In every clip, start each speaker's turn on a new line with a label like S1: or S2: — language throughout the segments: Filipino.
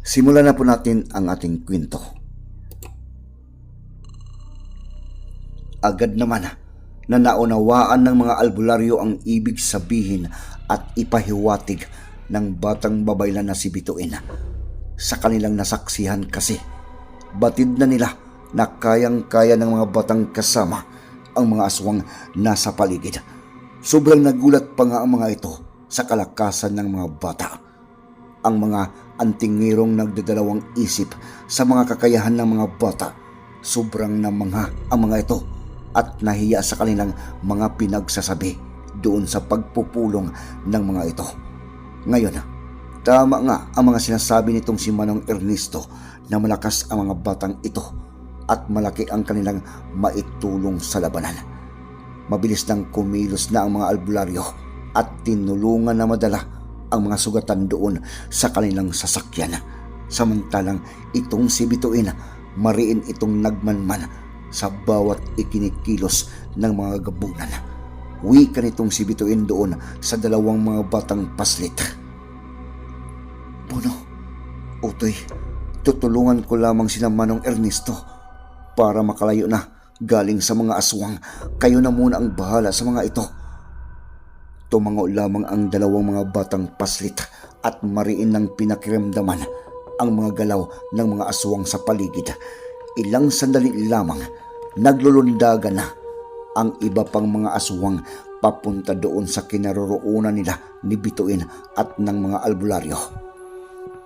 S1: Simulan na po natin ang ating kwento. agad naman na naunawaan ng mga albularyo ang ibig sabihin at ipahiwatig ng batang babaylan na si Bituin. Sa kanilang nasaksihan kasi, batid na nila na kayang-kaya ng mga batang kasama ang mga aswang nasa paligid. Sobrang nagulat pa nga ang mga ito sa kalakasan ng mga bata. Ang mga antingirong nagdadalawang isip sa mga kakayahan ng mga bata, sobrang namangha ang mga ito at nahiya sa kanilang mga pinagsasabi doon sa pagpupulong ng mga ito. Ngayon, tama nga ang mga sinasabi nitong si Manong Ernesto na malakas ang mga batang ito at malaki ang kanilang maitulong sa labanan. Mabilis nang kumilos na ang mga albularyo at tinulungan na madala ang mga sugatan doon sa kanilang sasakyan. Samantalang itong si Bituin, mariin itong nagmanman sa bawat ikinikilos ng mga gabunan. Wika nitong si Bituin doon sa dalawang mga batang paslit. Puno, Utoy, tutulungan ko lamang sina Manong Ernesto para makalayo na galing sa mga aswang. Kayo na muna ang bahala sa mga ito. Tumango lamang ang dalawang mga batang paslit at mariin ng pinakiramdaman ang mga galaw ng mga aswang sa paligid ilang sandali lamang naglulundagan na ang iba pang mga aswang papunta doon sa kinaroroonan nila ni Bituin at ng mga albularyo.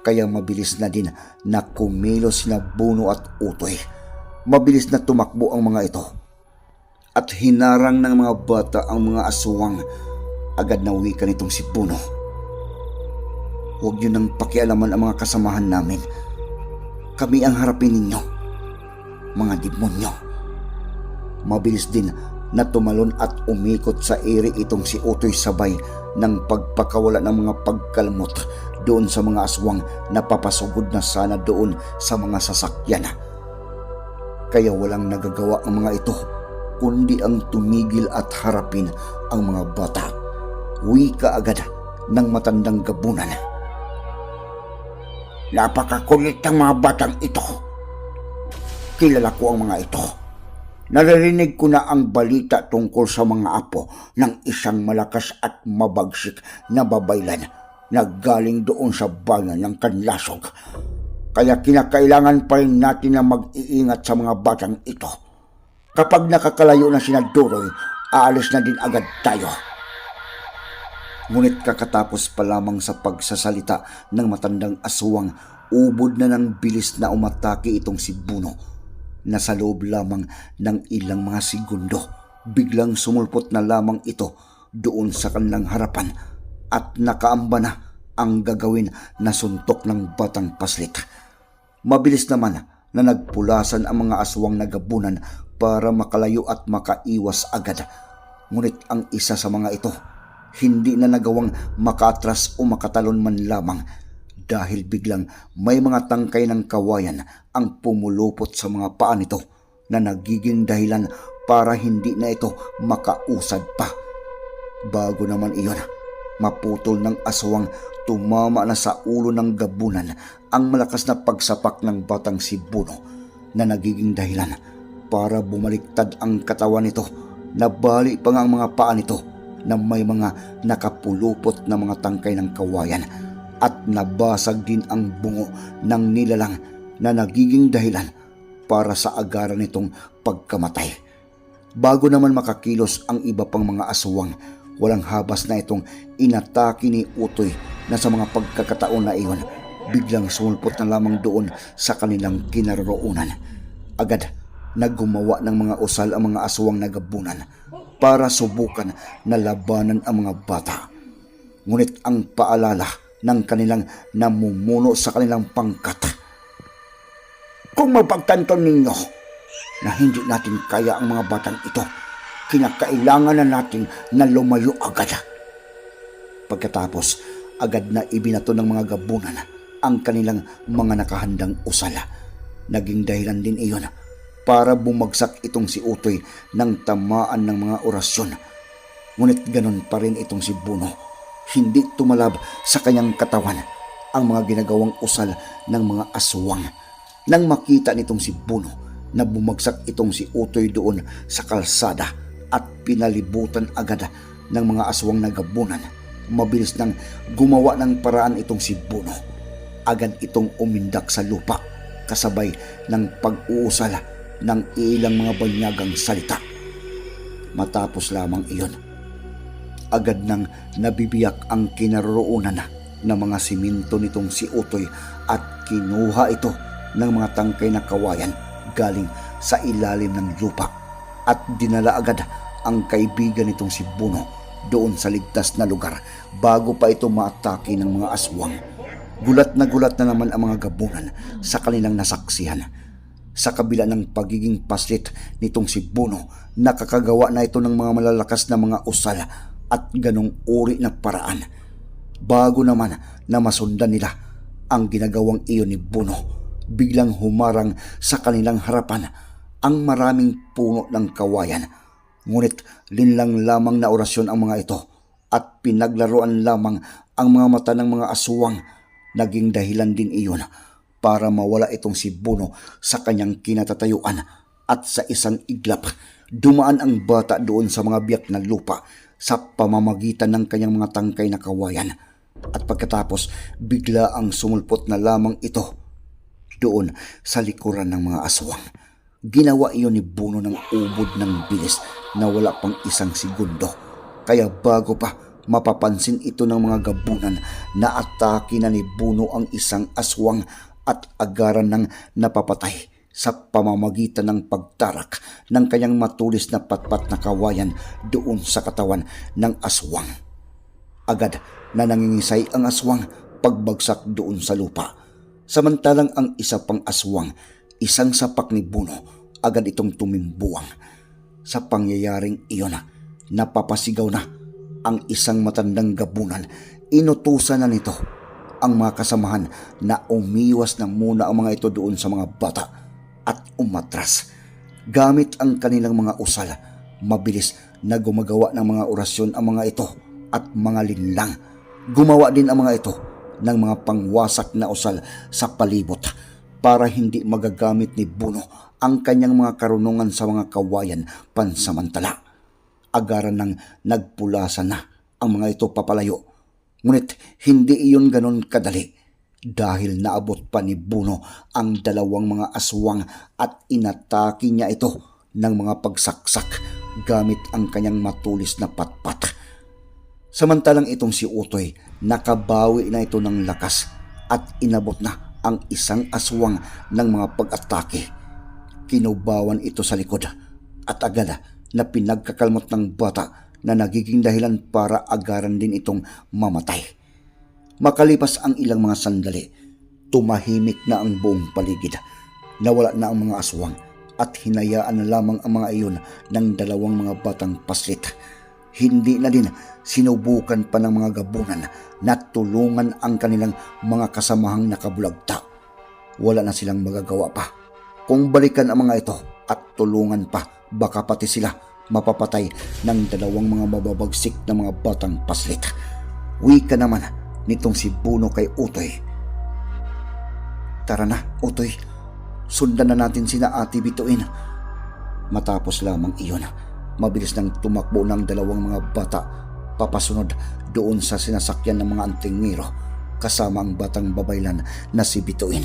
S1: Kaya mabilis na din na kumilos sina Buno at Utoy. Mabilis na tumakbo ang mga ito. At hinarang ng mga bata ang mga aswang. Agad na wika nitong si Buno. Huwag niyo nang pakialaman ang mga kasamahan namin. Kami ang harapin ninyo mga demonyo. Mabilis din na tumalon at umikot sa ere itong si Utoy sabay ng pagpakawala ng mga pagkalmot doon sa mga aswang na papasugod na sana doon sa mga sasakyan. Kaya walang nagagawa ang mga ito kundi ang tumigil at harapin ang mga bata. Wika agad ng matandang gabunan. Napakakulit ang mga batang ito kilala ko ang mga ito. Naririnig ko na ang balita tungkol sa mga apo ng isang malakas at mabagsik na babaylan na galing doon sa bayan ng Kanlasog. Kaya kinakailangan pa rin natin na mag-iingat sa mga batang ito. Kapag nakakalayo na sina Duroy, aalis na din agad tayo. Ngunit kakatapos pa lamang sa pagsasalita ng matandang aswang, ubod na ng bilis na umatake itong si Buno na sa loob lamang ng ilang mga segundo, biglang sumulpot na lamang ito doon sa kanilang harapan at nakaamba na ang gagawin na suntok ng batang paslit. Mabilis naman na nagpulasan ang mga aswang nagabunan para makalayo at makaiwas agad. Ngunit ang isa sa mga ito, hindi na nagawang makatras o makatalon man lamang. Dahil biglang may mga tangkay ng kawayan ang pumulupot sa mga paa nito na nagiging dahilan para hindi na ito makausad pa. Bago naman iyon, maputol ng aswang tumama na sa ulo ng gabunan ang malakas na pagsapak ng batang si Buno na nagiging dahilan para bumaliktad ang katawan nito. Na bali pa nga ang mga paa nito na may mga nakapulupot na mga tangkay ng kawayan at nabasag din ang bungo ng nilalang na nagiging dahilan para sa agaran nitong pagkamatay. Bago naman makakilos ang iba pang mga aswang, walang habas na itong inatake ni Utoy na sa mga pagkakataon na iyon, biglang sumulpot na lamang doon sa kanilang kinaroroonan. Agad naggumawa ng mga usal ang mga aswang nagabunan para subukan na labanan ang mga bata. Ngunit ang paalala ng kanilang namumuno sa kanilang pangkat. Kung mapagtanto ninyo na hindi natin kaya ang mga batang ito, kinakailangan na natin na lumayo agad. Pagkatapos, agad na ibinato ng mga gabunan ang kanilang mga nakahandang usala. Naging dahilan din iyon para bumagsak itong si Utoy ng tamaan ng mga orasyon. Ngunit ganun pa rin itong si Buno. Hindi tumalab sa kanyang katawan ang mga ginagawang usal ng mga aswang. Nang makita nitong si Buno na bumagsak itong si Utoy doon sa kalsada at pinalibutan agad ng mga aswang na gabunan, mabilis nang gumawa ng paraan itong si Buno. Agad itong umindak sa lupa kasabay ng pag-uusala ng ilang mga banyagang salita. Matapos lamang iyon, agad nang nabibiyak ang kinaroroonan ng mga siminto nitong si Utoy at kinuha ito ng mga tangkay na kawayan galing sa ilalim ng lupa at dinala agad ang kaibigan nitong si Buno doon sa ligtas na lugar bago pa ito maatake ng mga aswang. Gulat na gulat na naman ang mga gabunan sa kanilang nasaksihan. Sa kabila ng pagiging paslit nitong si Buno, nakakagawa na ito ng mga malalakas na mga usal at ganong uri na paraan. Bago naman na masundan nila ang ginagawang iyon ni Buno, biglang humarang sa kanilang harapan ang maraming puno ng kawayan. Ngunit linlang lamang na orasyon ang mga ito at pinaglaruan lamang ang mga mata ng mga aswang. Naging dahilan din iyon para mawala itong si Buno sa kanyang kinatatayuan at sa isang iglap dumaan ang bata doon sa mga biyak na lupa sa pamamagitan ng kanyang mga tangkay na kawayan. At pagkatapos, bigla ang sumulpot na lamang ito doon sa likuran ng mga aswang. Ginawa iyon ni Buno ng ubod ng bilis na wala pang isang segundo. Kaya bago pa mapapansin ito ng mga gabunan na atake na ni Buno ang isang aswang at agaran ng napapatay sa pamamagitan ng pagtarak ng kanyang matulis na patpat na kawayan doon sa katawan ng aswang. Agad na nangingisay ang aswang pagbagsak doon sa lupa. Samantalang ang isa pang aswang, isang sapak ni Buno, agad itong tumimbuang. Sa pangyayaring iyon, napapasigaw na ang isang matandang gabunan. Inutusan na nito ang mga kasamahan na umiwas na muna ang mga ito doon sa mga bata at umatras. Gamit ang kanilang mga usal, mabilis na gumagawa ng mga orasyon ang mga ito at mga linlang. Gumawa din ang mga ito ng mga pangwasak na usal sa palibot para hindi magagamit ni Buno ang kanyang mga karunungan sa mga kawayan pansamantala. Agaran ng nagpulasan na ang mga ito papalayo. Ngunit hindi iyon ganon kadali dahil naabot pa ni Buno ang dalawang mga aswang at inatake niya ito ng mga pagsaksak gamit ang kanyang matulis na patpat. Samantalang itong si Utoy, nakabawi na ito ng lakas at inabot na ang isang aswang ng mga pag-atake. Kinubawan ito sa likod at agad na pinagkakalmot ng bata na nagiging dahilan para agaran din itong mamatay. Makalipas ang ilang mga sandali, tumahimik na ang buong paligid. Nawala na ang mga aswang at hinayaan na lamang ang mga iyon ng dalawang mga batang paslit. Hindi na din sinubukan pa ng mga gabunan na tulungan ang kanilang mga kasamahang nakabulagta. Wala na silang magagawa pa. Kung balikan ang mga ito at tulungan pa, baka pati sila mapapatay ng dalawang mga mababagsik na mga batang paslit. Wika naman nitong si Buno kay Utoy. Tara na, Utoy. Sundan na natin sina Ate Bituin. Matapos lamang iyon, mabilis nang tumakbo ng dalawang mga bata papasunod doon sa sinasakyan ng mga antingero kasama ang batang babaylan na si Bituin.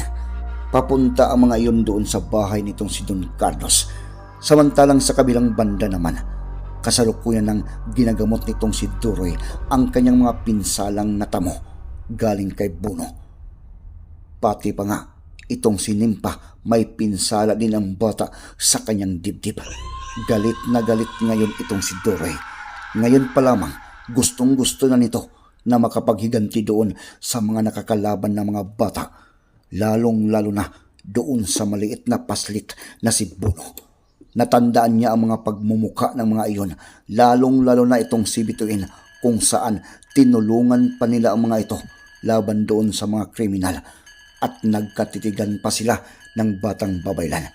S1: papunta ang mga iyon doon sa bahay nitong si Don Carlos. Samantalang sa kabilang banda naman, kasalukuyan ng ginagamot nitong si Duroy ang kanyang mga pinsalang natamo galing kay Buno. Pati pa nga, itong si Nimpa may pinsala din ang bata sa kanyang dibdib. Galit na galit ngayon itong si Duroy. Ngayon pa lamang, gustong gusto na nito na makapaghiganti doon sa mga nakakalaban ng mga bata, lalong lalo na doon sa maliit na paslit na si Buno. Natandaan niya ang mga pagmumuka ng mga iyon, lalong lalo na itong si Bituin kung saan tinulungan pa nila ang mga ito laban doon sa mga kriminal at nagkatitigan pa sila ng batang babaylan.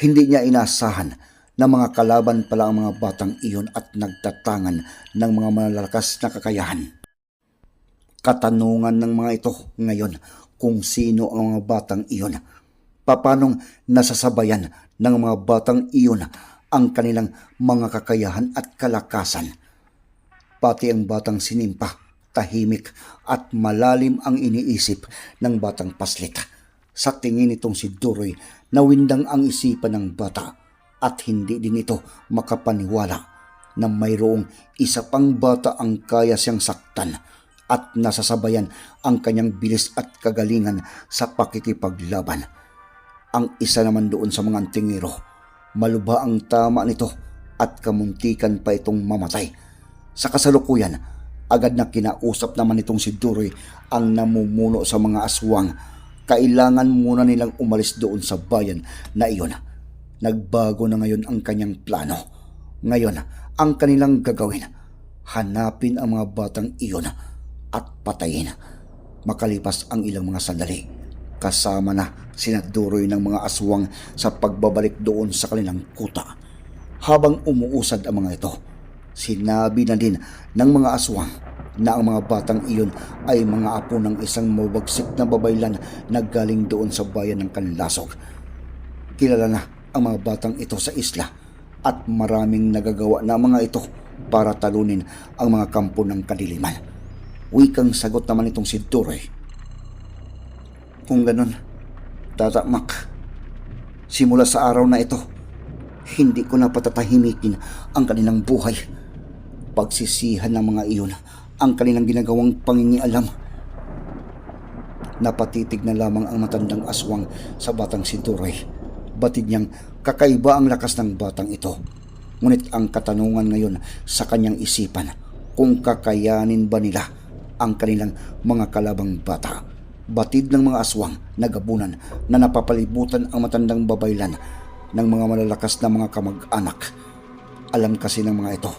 S1: Hindi niya inasahan na mga kalaban pala ang mga batang iyon at nagtatangan ng mga malalakas na kakayahan. Katanungan ng mga ito ngayon kung sino ang mga batang iyon. Papanong nasasabayan ng mga batang iyon ang kanilang mga kakayahan at kalakasan. Pati ang batang sinimpa, tahimik at malalim ang iniisip ng batang paslit. Sa tingin nitong si Duroy, nawindang ang isipan ng bata at hindi din ito makapaniwala na mayroong isa pang bata ang kaya siyang saktan at nasasabayan ang kanyang bilis at kagalingan sa pakikipaglaban. Ang isa naman doon sa mga antingero, malubha ang tama nito at kamuntikan pa itong mamatay. Sa kasalukuyan, agad na kinausap naman itong si Duroy ang namumuno sa mga aswang. Kailangan muna nilang umalis doon sa bayan na iyon. Nagbago na ngayon ang kanyang plano. Ngayon, ang kanilang gagawin, hanapin ang mga batang iyon at patayin. Makalipas ang ilang mga sandali, kasama na sinaduroy ng mga aswang sa pagbabalik doon sa kanilang kuta. Habang umuusad ang mga ito, sinabi na din ng mga aswang na ang mga batang iyon ay mga apo ng isang mabagsik na babaylan na galing doon sa bayan ng Kanlasog. Kilala na ang mga batang ito sa isla at maraming nagagawa na mga ito para talunin ang mga kampo ng kadiliman. Wikang sagot naman itong si Duroy. Kung ganun, Tata Mac, simula sa araw na ito, hindi ko na patatahimikin ang kanilang buhay. Pagsisihan ng mga iyon ang kanilang ginagawang pangingialam. Napatitig na lamang ang matandang aswang sa batang si Duroy. Batid niyang kakaiba ang lakas ng batang ito. Ngunit ang katanungan ngayon sa kanyang isipan kung kakayanin ba nila ang kanilang mga kalabang bata. Batid ng mga aswang na gabunan na napapalibutan ang matandang babaylan ng mga malalakas na mga kamag-anak. Alam kasi ng mga ito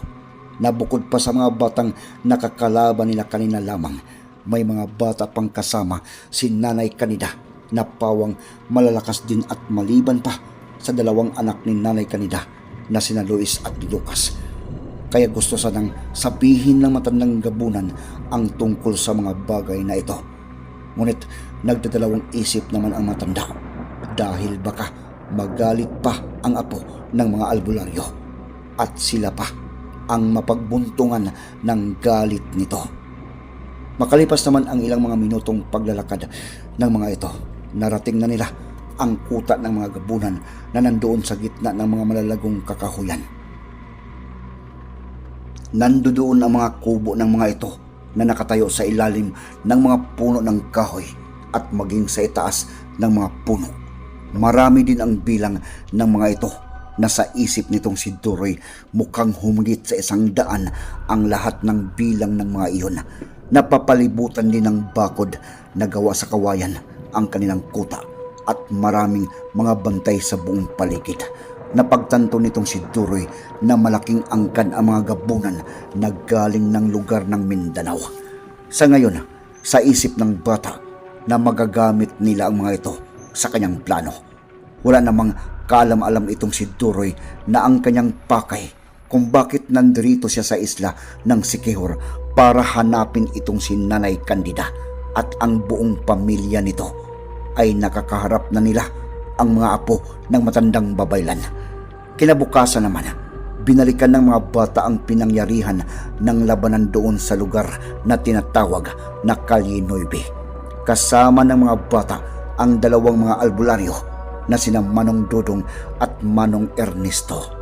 S1: na bukod pa sa mga batang nakakalaban nila kanina lamang, may mga bata pang kasama si Nanay Kanida na pawang malalakas din at maliban pa sa dalawang anak ni Nanay Kanida na sina Luis at Lucas. Kaya gusto sanang sabihin ng matandang gabunan ang tungkol sa mga bagay na ito. Ngunit nagdadalawang isip naman ang matanda dahil baka magalit pa ang apo ng mga albularyo at sila pa ang mapagbuntungan ng galit nito. Makalipas naman ang ilang mga minutong paglalakad ng mga ito, narating na nila ang kuta ng mga gabunan na nandoon sa gitna ng mga malalagong kakahuyan. Nandoon ang mga kubo ng mga ito na nakatayo sa ilalim ng mga puno ng kahoy at maging sa itaas ng mga puno. Marami din ang bilang ng mga ito na sa isip nitong si Duroy mukhang humigit sa isang daan ang lahat ng bilang ng mga iyon. Napapalibutan din ng bakod na gawa sa kawayan ang kanilang kuta at maraming mga bantay sa buong paligid. Napagtanto nitong si Duroy na malaking angkan ang mga gabunan na galing ng lugar ng Mindanao. Sa ngayon, sa isip ng bata na magagamit nila ang mga ito sa kanyang plano. Wala namang kaalam-alam itong si Duroy na ang kanyang pakay kung bakit nandrito siya sa isla ng Sikihor para hanapin itong si Nanay Candida at ang buong pamilya nito ay nakakaharap na nila ang mga apo ng matandang babaylan. Kinabukasan naman, binalikan ng mga bata ang pinangyarihan ng labanan doon sa lugar na tinatawag na Kalye Nueve. Kasama ng mga bata ang dalawang mga albularyo na sina Manong Dudong at Manong Ernesto.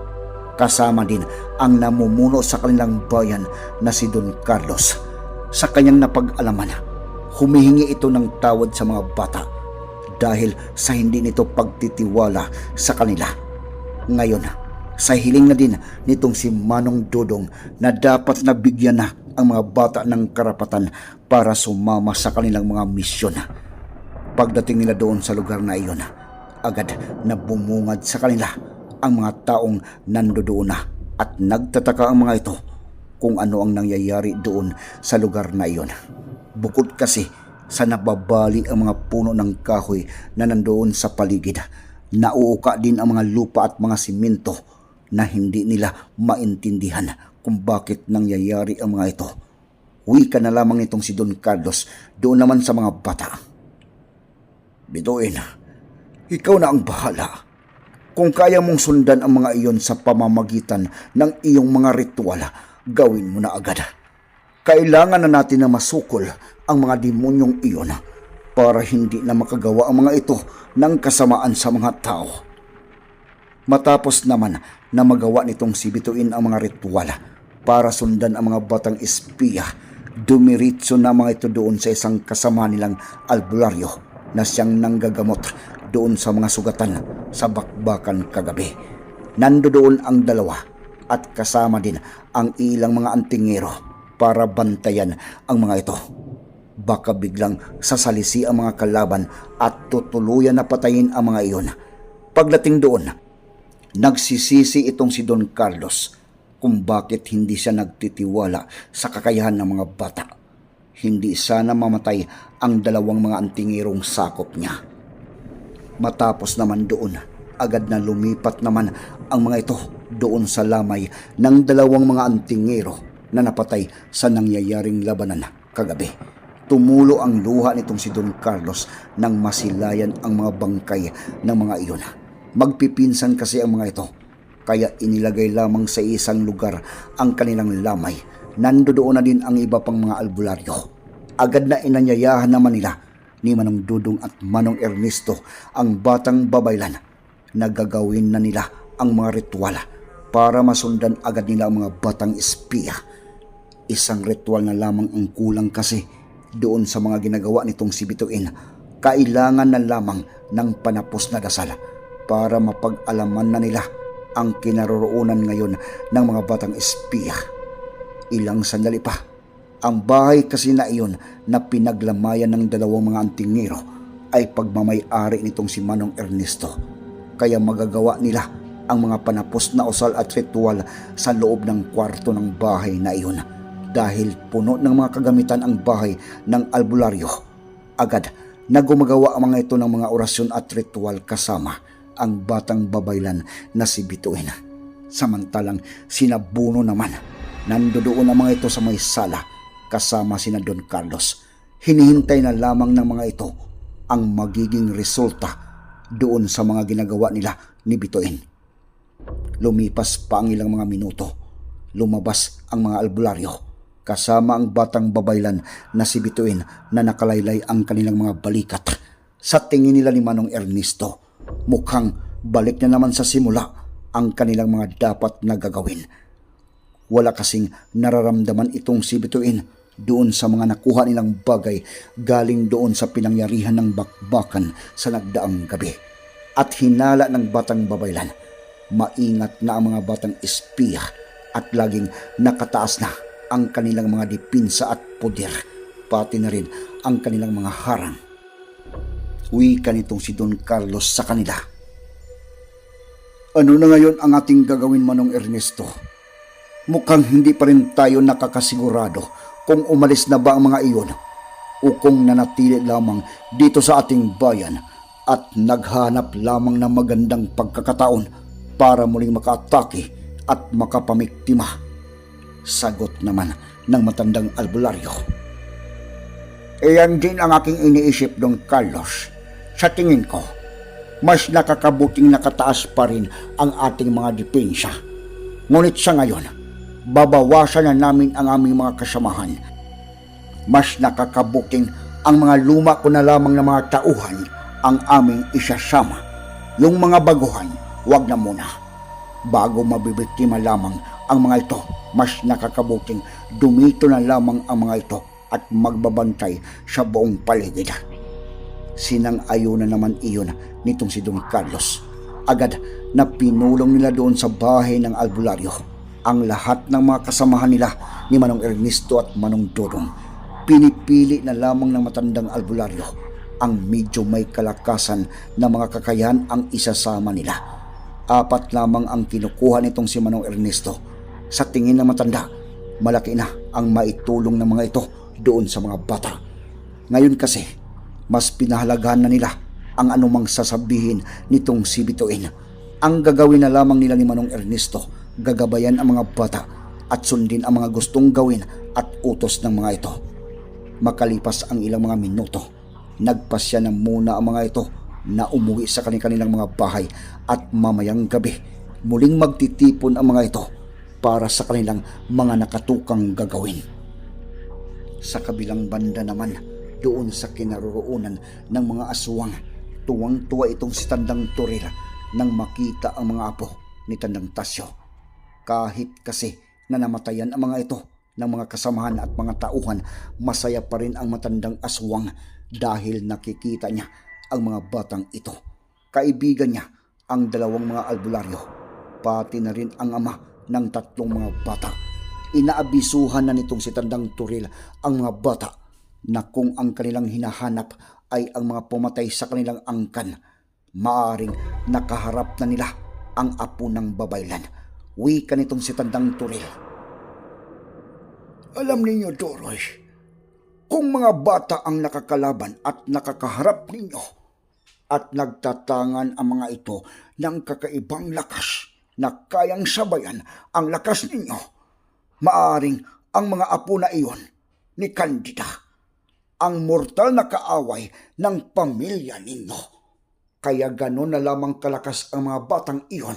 S1: Kasama din ang namumuno sa kanilang bayan na si Don Carlos. Sa kanyang napag-alaman, humihingi ito ng tawad sa mga bata dahil sa hindi nito pagtitiwala sa kanila. Ngayon, sa hiling na din nitong si Manong Dudong na dapat nabigyan na ang mga bata ng karapatan para sumama sa kanilang mga misyon. Pagdating nila doon sa lugar na iyon, agad na bumungad sa kanila ang mga taong nandoon na at nagtataka ang mga ito kung ano ang nangyayari doon sa lugar na iyon. Bukod kasi sa nababali ang mga puno ng kahoy na nandoon sa paligid, nauuka din ang mga lupa at mga simento na hindi nila maintindihan kung bakit nangyayari ang mga ito. Wika na lamang itong si Don Carlos doon naman sa mga bata. Bituin, ikaw na ang bahala. Kung kaya mong sundan ang mga iyon sa pamamagitan ng iyong mga ritual, gawin mo na agad. Kailangan na natin na masukol ang mga demonyong iyon para hindi na makagawa ang mga ito ng kasamaan sa mga tao. Matapos naman na magawa nitong si Bituin ang mga ritual para sundan ang mga batang espiya, dumiritso na mga ito doon sa isang kasama nilang albularyo na siyang nanggagamot doon sa mga sugatan sa bakbakan kagabi. Nando doon ang dalawa at kasama din ang ilang mga antingero para bantayan ang mga ito. Baka biglang sasalisi ang mga kalaban at tutuluyan na patayin ang mga iyon. Pagdating doon, nagsisisi itong si Don Carlos kung bakit hindi siya nagtitiwala sa kakayahan ng mga bata. Hindi sana mamatay ang dalawang mga antingirong sakop niya. Matapos naman doon, agad na lumipat naman ang mga ito doon sa lamay ng dalawang mga antingero na napatay sa nangyayaring labanan kagabi. Tumulo ang luha nitong si Don Carlos nang masilayan ang mga bangkay ng mga iyon. Magpipinsan kasi ang mga ito, kaya inilagay lamang sa isang lugar ang kanilang lamay. Nandoon na din ang iba pang mga albularyo. Agad na inanyayahan naman nila ni Manong Dudong at Manong Ernesto ang batang babaylan na gagawin na nila ang mga ritual para masundan agad nila ang mga batang espiya. Isang ritual na lamang ang kulang kasi doon sa mga ginagawa nitong si Bituin. Kailangan na lamang ng panapos na dasal para mapag-alaman na nila ang kinaroroonan ngayon ng mga batang espiya. Ilang sandali pa, ang bahay kasi na iyon na pinaglamayan ng dalawang mga antingero ay pagmamay-ari nitong si Manong Ernesto. Kaya magagawa nila ang mga panapos na usal at ritual sa loob ng kwarto ng bahay na iyon dahil puno ng mga kagamitan ang bahay ng albularyo. Agad na gumagawa ang mga ito ng mga orasyon at ritual kasama ang batang babaylan na si Bituin. Samantalang sinabuno naman, nandoon ang mga ito sa may sala kasama sina Don Carlos. Hinihintay na lamang ng mga ito ang magiging resulta doon sa mga ginagawa nila ni Bituin. Lumipas pa ang ilang mga minuto. Lumabas ang mga albularyo kasama ang batang babaylan na si Bituin na nakalaylay ang kanilang mga balikat. Sa tingin nila ni Manong Ernesto, mukhang balik na naman sa simula ang kanilang mga dapat na gagawin. Wala kasing nararamdaman itong si Bituin doon sa mga nakuha nilang bagay galing doon sa pinangyarihan ng bakbakan sa nagdaang gabi. At hinala ng batang babaylan, maingat na ang mga batang espiya at laging nakataas na ang kanilang mga dipinsa at poder, pati na rin ang kanilang mga harang. Wika nitong si Don Carlos sa kanila. Ano na ngayon ang ating gagawin manong Ernesto? Mukhang hindi pa rin tayo nakakasigurado kung umalis na ba ang mga iyon o kung nanatili lamang dito sa ating bayan at naghanap lamang ng magandang pagkakataon para muling makaatake at makapamiktima. Sagot naman ng matandang albularyo. Iyan din ang aking iniisip, Don Carlos. Sa tingin ko, mas nakakabuting nakataas pa rin ang ating mga depensa. Ngunit sa ngayon, babawasan na namin ang aming mga kasamahan. Mas nakakabuking ang mga luma ko na lamang na mga tauhan ang aming isasama. Yung mga baguhan, wag na muna. Bago mabibiktima lamang ang mga ito, mas nakakabuting dumito na lamang ang mga ito at magbabantay sa buong paligid. Sinang-ayo na naman iyon nitong si Don Carlos. Agad na pinulong nila doon sa bahay ng albularyo ang lahat ng mga kasamahan nila ni Manong Ernesto at Manong Dodong. Pinipili na lamang ng matandang albularyo ang medyo may kalakasan na mga kakayahan ang isasama nila. Apat lamang ang kinukuha nitong si Manong Ernesto. Sa tingin ng matanda, malaki na ang maitulong ng mga ito doon sa mga bata. Ngayon kasi, mas pinahalagahan na nila ang anumang sasabihin nitong si Bituin. Ang gagawin na lamang nila ni Manong Ernesto, gagabayan ang mga bata at sundin ang mga gustong gawin at utos ng mga ito. Makalipas ang ilang mga minuto, nagpasya na muna ang mga ito na umuwi sa kanilang mga bahay at mamayang gabi muling magtitipon ang mga ito para sa kanilang mga nakatukang gagawin. Sa kabilang banda naman, doon sa kinaroroonan ng mga aswang, tuwang-tuwa itong si Tandang Turil nang makita ang mga apo ni Tandang Tasyo. Kahit kasi na namatayan ang mga ito ng mga kasamahan at mga tauhan, masaya pa rin ang matandang aswang dahil nakikita niya ang mga batang ito. Kaibigan niya ang dalawang mga albularyo, pati na rin ang ama ng tatlong mga bata. Inaabisuhan na nitong si Tandang Turil ang mga bata na kung ang kanilang hinahanap ay ang mga pumatay sa kanilang angkan, maaring nakaharap na nila ang apo ng babaylan. Wika nitong si Tandang Turil. Alam ninyo, Doroy, kung mga bata ang nakakalaban at nakakaharap ninyo, at nagtatangan ang mga ito ng kakaibang lakas na kayang sabayan ang lakas ninyo, maaring ang mga apo na iyon ni Candida ang mortal na kaaway ng pamilya ninyo. Kaya ganon na lamang kalakas ang mga batang iyon.